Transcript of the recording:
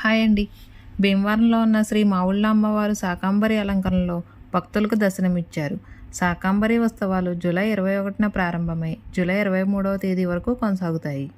Hi అండి. భీమవరంలో ఉన్న శ్రీ మావుళ్ళ అమ్మవారు శాకాంబరి అలంకరణలో భక్తులకు దర్శనమిచ్చారు. శాకాంబరి ఉత్సవాలు జూలై ఇరవై ఒకటిన ప్రారంభమై జూలై ఇరవై మూడవ తేదీ వరకు కొనసాగుతాయి.